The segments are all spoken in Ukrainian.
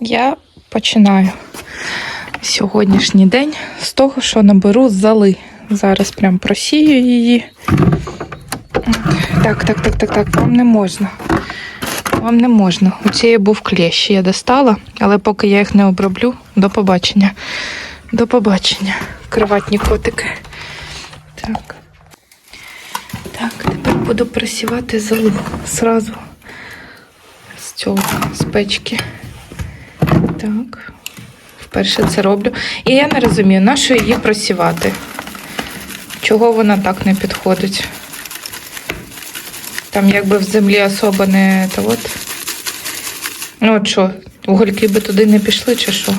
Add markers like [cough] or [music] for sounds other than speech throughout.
Я починаю сьогоднішній день з того, що наберу зали. Зараз прям просію її. Так, так, так, так, так, вам не можна. Вам не можна. У цієї був клещ, я достала, але поки я їх не оброблю, до побачення. До побачення. Криватні котики. Так. Так, тепер буду просівати залу зразу з цього, з печки. Так. Вперше це роблю. І я не розумію, на що її просівати? Чого вона так не підходить? Там якби в землі особо не то от. Ну от що, угольки би туди не пішли, чи що?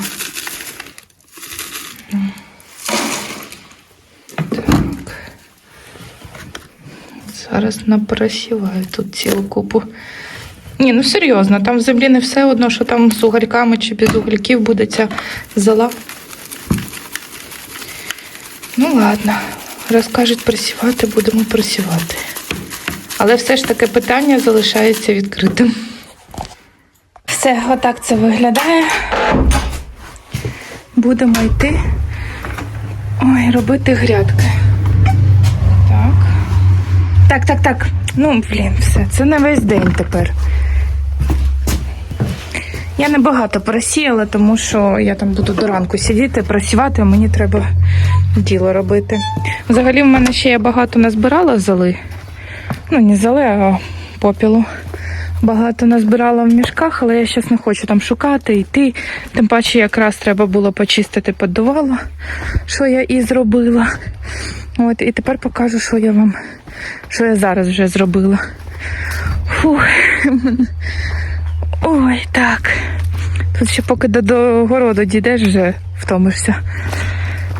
Так. Зараз напросіваю тут цілу купу. Ні, ну серйозно, там в землі не все одно, що там з угольками чи без угольків буде ця зола. Ну ладно, раз кажуть просівати, будемо просівати. Але все ж таки питання залишається відкритим. Все, отак це виглядає. Будемо йти. Ой, робити грядки. Так. Так, так, так. Ну, блін, все, це не весь день тепер. Я небагато просіяла, тому що я там буду до ранку сидіти, працювати, а мені треба діло робити. Взагалі, в мене ще я багато назбирала золи. Ну, не золи, а попілу. Багато назбирала в мішках, але я зараз не хочу там шукати, йти. Тим паче якраз треба було почистити поддувало, що я і зробила. От, і тепер покажу, що я вам, що я зараз вже зробила. Фух. Ой, так. Тут ще поки до, до городу дійдеш, вже втомишся.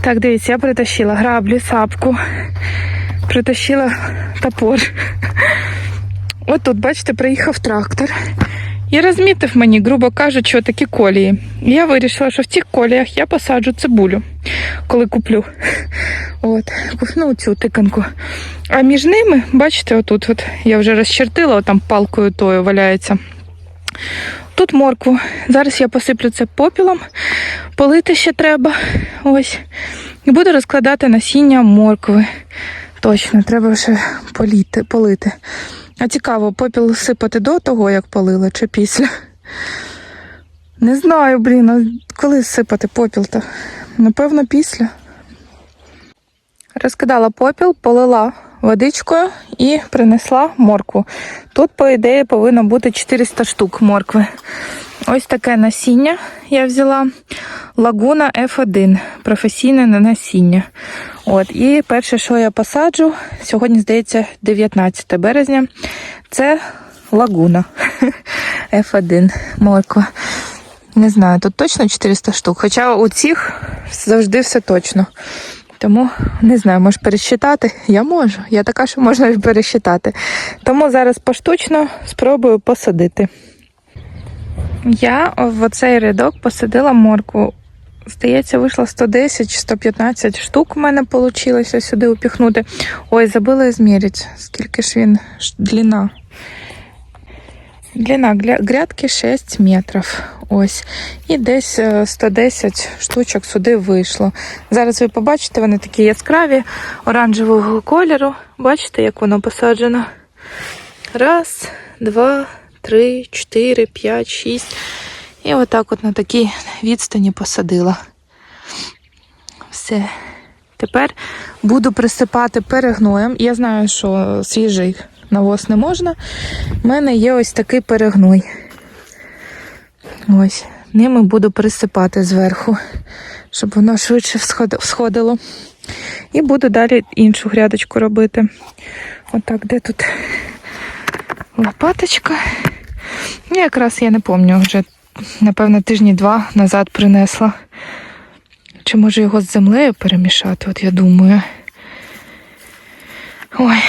Так, дивіться, я притащила граблі, сапку, притащила топор. От тут, бачите, приїхав трактор. І розмітив мені, грубо кажучи, такі колії. І я вирішила, що в цих коліях я посаджу цибулю, коли куплю. От, ну, цю тиканку. А між ними, бачите, отут от я вже розчертила, там палкою тою валяється. Тут моркву. Зараз я посиплю це попілом, полити ще треба. Ось. І буду розкладати насіння моркви. Точно, треба ще політи, полити. А цікаво, попіл сипати до того, як полила, чи після. Не знаю, блін, а коли сипати попіл-то? Напевно, після. Розкидала попіл, полила водичкою і принесла моркву. Тут, по ідеї, повинно бути 400 штук моркви. Ось таке насіння я взяла. Лагуна F1, професійне насіння. От, і перше, що я посаджу, сьогодні, здається, 19 березня, це лагуна [laughs] F1 морква. Не знаю, тут точно 400 штук. Хоча у цих завжди все точно. Тому не знаю, може пересчитати? Я можу. Я така, що можна пересчитати. Тому зараз поштучно спробую посадити. Я в оцей рядок посадила моркву. Здається, вийшло 110 чи 115 штук у мене вийшло сюди упіхнути. Ой, забула зміряти, скільки ж він ш- длина. Грядки 6 метрів. Ось. І десь е, 110 штучок сюди вийшло. Зараз ви побачите, вони такі яскраві, оранжевого кольору. Бачите, як воно посаджено? Раз, два, три, чотири, п'ять, шість. І отак от на такій відстані посадила. Все. Тепер буду присипати перегноєм. Я знаю, що свіжий навоз не можна. У мене є ось такий перегной. Ось. Ними буду присипати зверху, щоб воно швидше всходило. І буду далі іншу грядочку робити. Отак, де тут лопаточка. Ну, якраз я не пам'ятаю, вже, напевно, тижні два назад принесла. Чи може його з землею перемішати, от я думаю. Ой,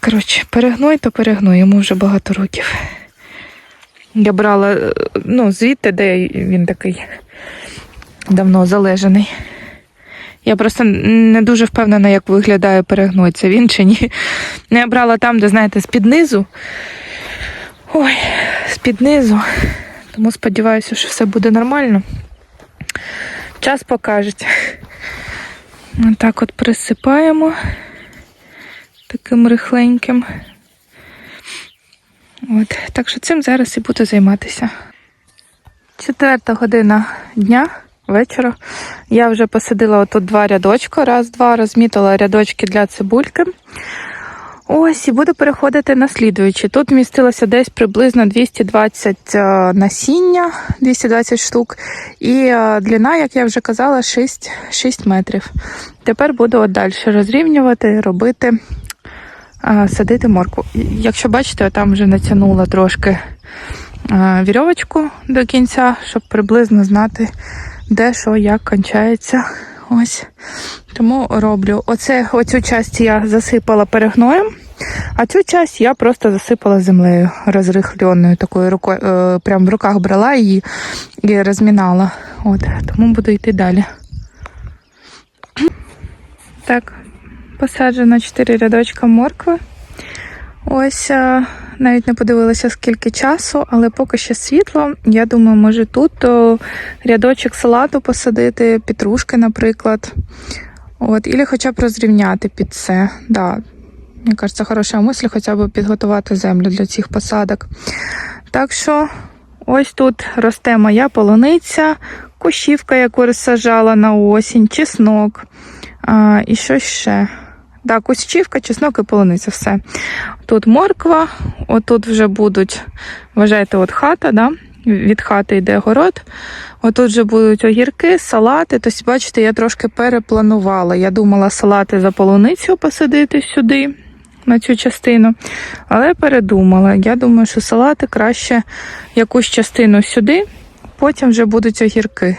коротше, перегной то перегной, йому вже багато років. Я брала, е, ну, звідти, де він такий давно залежаний. Я просто не дуже впевнена, як виглядає перегной, це він чи ні. Ну, Я брала там, де, знаєте, з-під низу. Ой, з-під низу. Тому сподіваюся, що все буде нормально. Час покаже. Так от присипаємо таким рихленьким. От. Так що цим зараз і буду займатися. Четверта година дня, вечора. Я вже посадила отут два рядочка, раз-два, розмітила рядочки для цибульки. Ось, і буду переходити на слідуючі. Тут вмістилося десь приблизно 220 е, насіння, 220 штук. І е, длина, як я вже казала, 6, 6 метрів. Тепер буду от далі розрівнювати, робити, садити моркву. Якщо бачите, там вже натягнула трошки вірьовочку до кінця, щоб приблизно знати, де що, як кончається. Ось. Тому роблю. Оце, оцю часть я засипала перегноєм, а цю часть я просто засипала землею розрихленою такою рукою. Е, прям в руках брала її і розмінала. От, тому буду йти далі. Так, посаджено 4 рядочка моркви. Ось е, навіть не подивилася скільки часу, але поки ще світло. Я думаю, може тут о, рядочок салату посадити, петрушки, наприклад. От, Ілі хоча б розрівняти під це. Да, мені кажеться, хороша мисль, хоча б підготувати землю для цих посадок. Так що ось тут росте моя полуниця, кущівка, яку розсаджала на осінь, чеснок. А, і що ще? Да, кущівка, чеснок і полуниця, все. Тут морква, отут вже будуть, вважайте, от хата, да? від хати йде город. Отут вже будуть огірки, салати. Тобто, бачите, я трошки перепланувала. Я думала салати за полуницю посадити сюди, на цю частину, але передумала. Я думаю, що салати краще якусь частину сюди, потім вже будуть огірки.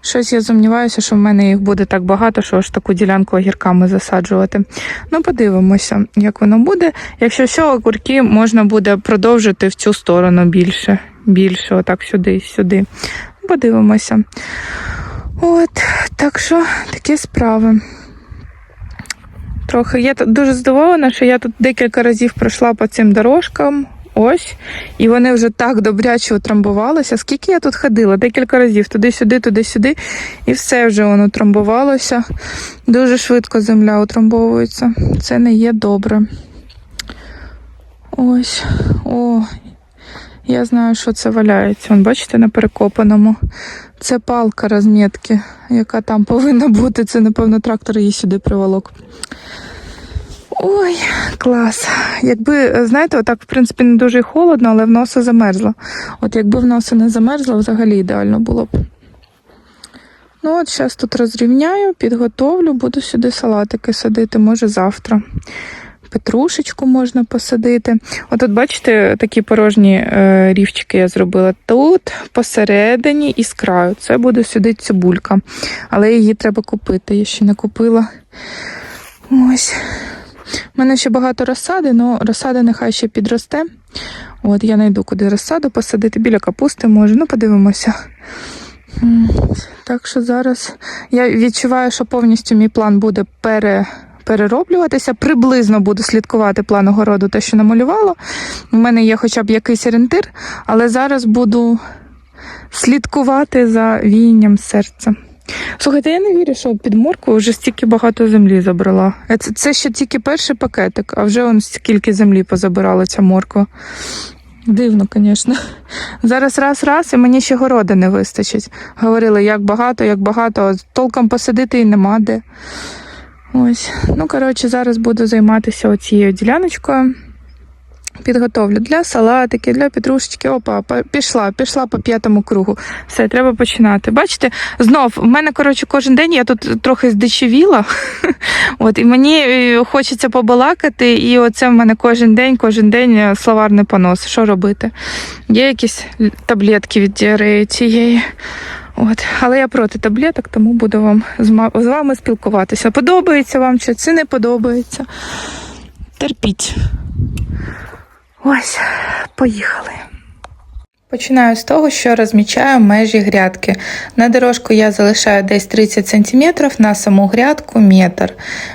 Щось я сумніваюся, що в мене їх буде так багато, що аж таку ділянку огірками засаджувати. Ну, подивимося, як воно буде. Якщо що, огірки можна буде продовжити в цю сторону більше. Більше, отак сюди, сюди. Подивимося. От, так що такі справи. Трохи я дуже здивована, що я тут декілька разів пройшла по цим дорожкам. Ось, і вони вже так добряче утрамбувалися. Скільки я тут ходила? Декілька разів туди-сюди, туди-сюди, і все вже воно утрамбувалося. Дуже швидко земля утрамбовується. Це не є добре. Ось, о, я знаю, що це валяється. Вон, бачите, на перекопаному. Це палка розмітки, яка там повинна бути. Це, напевно, трактор її сюди приволок. Ой, клас. Якби, знаєте, отак, в принципі, не дуже холодно, але в носа замерзло. От якби в носа не замерзло, взагалі ідеально було б. Ну от зараз тут розрівняю, підготовлю, буду сюди салатики садити, може завтра. Петрушечку можна посадити. Отут, бачите, такі порожні е, рівчики я зробила. Тут посередині і з краю. Це буде сюди цибулька. Але її треба купити. Я ще не купила. Ось. У мене ще багато розсади, але розсада нехай ще підросте. От я знайду, куди розсаду посадити. Біля капусти може. Ну, подивимося. Так що зараз я відчуваю, що повністю мій план буде пере перероблюватися. Приблизно буду слідкувати план огороду, те, що намалювала. У мене є хоча б якийсь орієнтир, але зараз буду слідкувати за віянням серця. Слухайте, я не вірю, що під моркву вже стільки багато землі забрала. Е, Це, це ще тільки перший пакетик, а вже он скільки землі позабирала ця морква. Дивно, звісно. Зараз раз-раз, і мені ще городи не вистачить. Говорили, як багато, як багато, а толком посадити і нема де. Ось. Ну, коротше, зараз буду займатися оцією діляночкою. Підготовлю для салатики, для петрушечки. Опа, пішла, пішла по п'ятому кругу. Все, треба починати. Бачите, знов, в мене, коротше, кожен день я тут трохи здичевіла. [laughs] От, і мені е, хочеться побалакати, і оце в мене кожен день, кожен день е, словарний понос. Що робити? Є якісь таблетки від діареї цієї. От. Але я проти таблеток, тому буду вам з вами спілкуватися. Подобається вам чи це не подобається? Терпіть. Ось, поїхали. Починаю з того, що розмічаю межі грядки. На дорожку я залишаю десь 30 см, на саму грядку метр.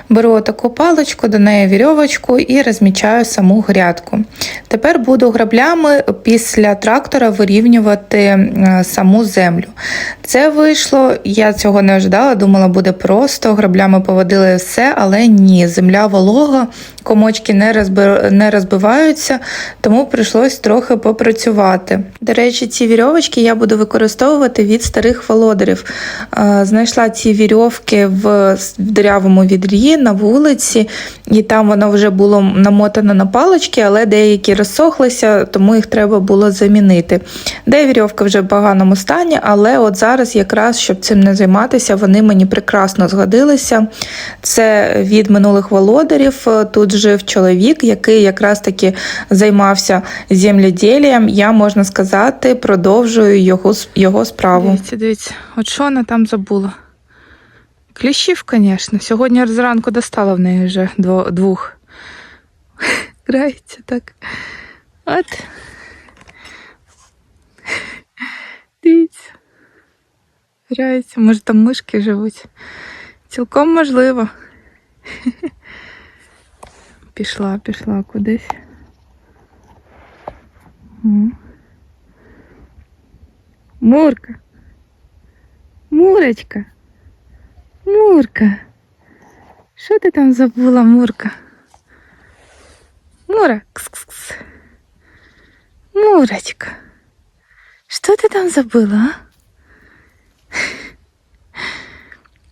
Беру таку паличку, до неї вірьовочку і розмічаю саму грядку. Тепер буду граблями після трактора вирівнювати е, саму землю. Це вийшло, я цього не ожидала, думала, буде просто. Граблями поводили все, але ні, земля волога, комочки не, розбиваються, тому прийшлось трохи попрацювати. До речі, ці вірьовочки я буду використовувати від старих володарів. Знайшла ці вірьовки в дирявому відрі на вулиці, і там воно вже було намотано на палички, але деякі розсохлися, тому їх треба було замінити. Де вірьовка вже в поганому стані, але от зараз, якраз щоб цим не займатися, вони мені прекрасно згодилися. Це від минулих володарів. Тут жив чоловік, який якраз таки займався земледілієм. Я можна сказати, продовжую його, його справу. Дивіться, дивіться, от що вона там забула? Кліщів, звісно. Сьогодні зранку достала в неї вже двох. [laughs] Грається так. От. Дивіться. Грається. Може там мишки живуть. Цілком можливо. [laughs] Пішла, пішла кудись. М. Мурка. Мурочка. Мурка. Що ти там забула, Мурка? Мура. Кс-кс-кс. Мурочка. Що ти там забула, а?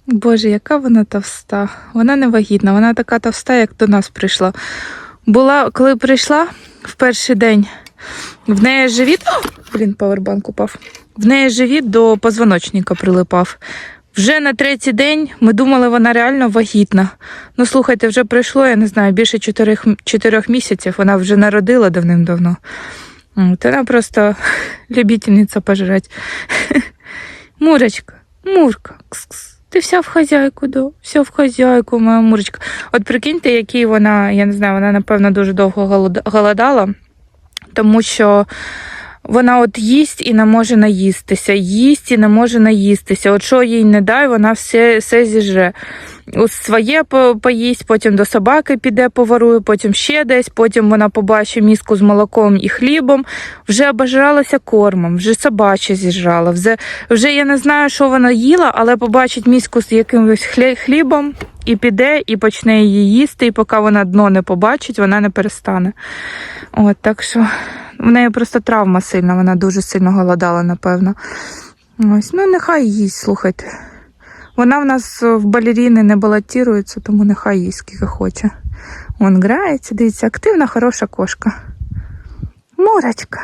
Боже, яка вона товста. Вона не вагітна, вона така товста, як до нас прийшла. Була, коли прийшла в перший день, в неї живіт. О, блін, павербанк упав. В неї живіт до позвоночника прилипав. Вже на третій день ми думали, вона реально вагітна. Ну, слухайте, вже пройшло, я не знаю, більше чотирьох, місяців. Вона вже народила давним-давно. От, Вона просто [laughs] любительниця пожрати. [laughs] Мурочка, Мурка, кс-кс. Ти вся в хазяйку, да? Вся в хазяйку, моя Мурочка. От прикиньте, який вона, я не знаю, вона, напевно, дуже довго голодала, тому що вона от їсть і не може наїстися, їсть і не може наїстися. От що їй не дай, вона все, все зіжре. От Своє поїсть, потім до собаки піде, поворує, потім ще десь, потім вона побачить міску з молоком і хлібом, вже обожралася кормом, вже собаче зіжрала. Вже, вже я не знаю, що вона їла, але побачить міску з якимось хлібом і піде, і почне її їсти, і поки вона дно не побачить, вона не перестане. От, так що в неї просто травма сильна, вона дуже сильно голодала, напевно. Ось, ну нехай їсть, слухайте. Вона в нас в балеріни не балотірується, тому нехай їсть скільки хоче. Вон грається, дивіться, активна, хороша кошка. Мурочка.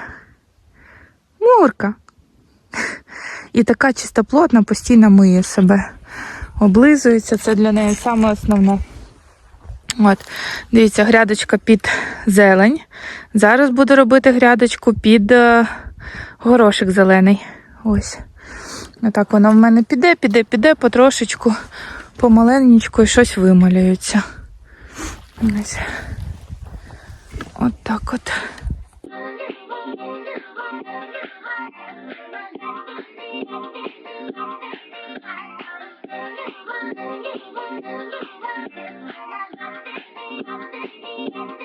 Мурка. І така чистоплотна постійно миє себе. Облизується, це для неї саме основне. От, дивіться, грядочка під зелень. Зараз буду робити грядочку під е, горошик зелений. Ось. Отак воно в мене піде, піде, піде потрошечку, помаленечку і щось вималюється. Ось. От так от. Thank you. Thank you.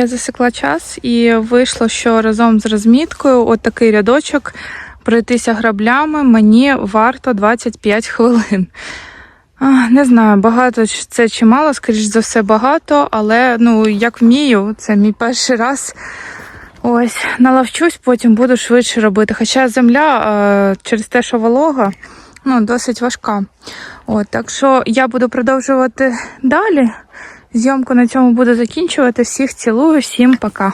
Я засекла час і вийшло, що разом з розміткою от такий рядочок пройтися граблями мені варто 25 хвилин. Не знаю, багато це чи мало, скоріш за все, багато, але ну як вмію, це мій перший раз. Ось, налавчусь, потім буду швидше робити. Хоча земля е, через те, що волога, ну, досить важка. От, так що я буду продовжувати далі. Зйомку на цьому буду закінчувати. Всіх цілую, всім пока.